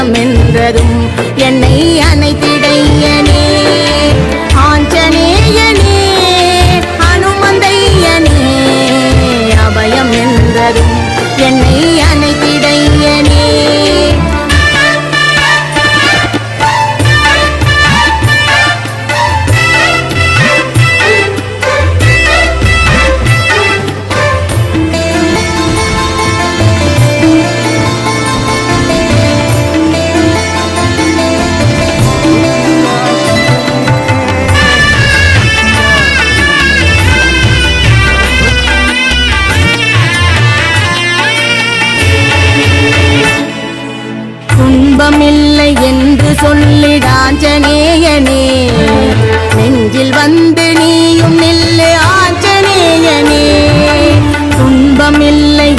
அபயம் என்றதும் என்னை அனைத்து பாவமில்லை என்று சொல்லிடாஞ்சநேயனே. நெஞ்சில் வந்து நீயும் நில்லு ஆஞ்சநேயனே. துன்பமில்லை